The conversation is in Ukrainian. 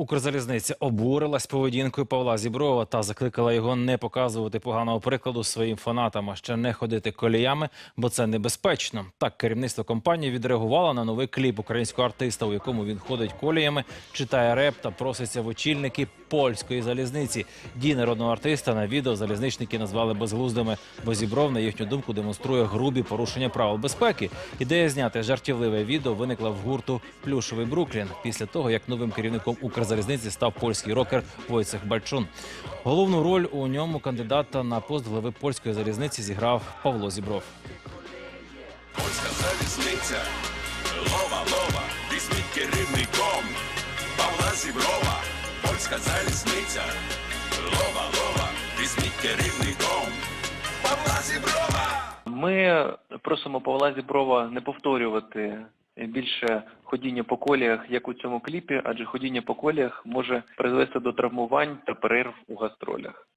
Укрзалізниця обурилась поведінкою Павла Зіброва та закликала його не показувати поганого прикладу своїм фанатам, а ще не ходити коліями, бо це небезпечно. Так керівництво компанії відреагувало на новий кліп українського артиста, у якому він ходить коліями, читає реп та проситься в очільники польської залізниці. Дії народного артиста на відео залізничники назвали безглуздими, бо Зібров, на їхню думку, демонструє грубі порушення правил безпеки. Ідея зняти жартівливе відео виникла в гурту Плюшовий Бруклін після того, як новим керівником Укрзалізниці став польський рокер Войцех Бальчун. Головну роль у ньому кандидата на пост глави польської залізниці зіграв Павло Зібров. Польська залізниця, лова, лова, візьміть керівником Павла Зіброва, польська залізниця, лова, лова, візьміть керівником Павла Зіброва. Ми просимо Павла Зіброва не повторювати більше ходіння по коліях, як у цьому кліпі, адже ходіння по коліях може призвести до травмувань та перерв у гастролях.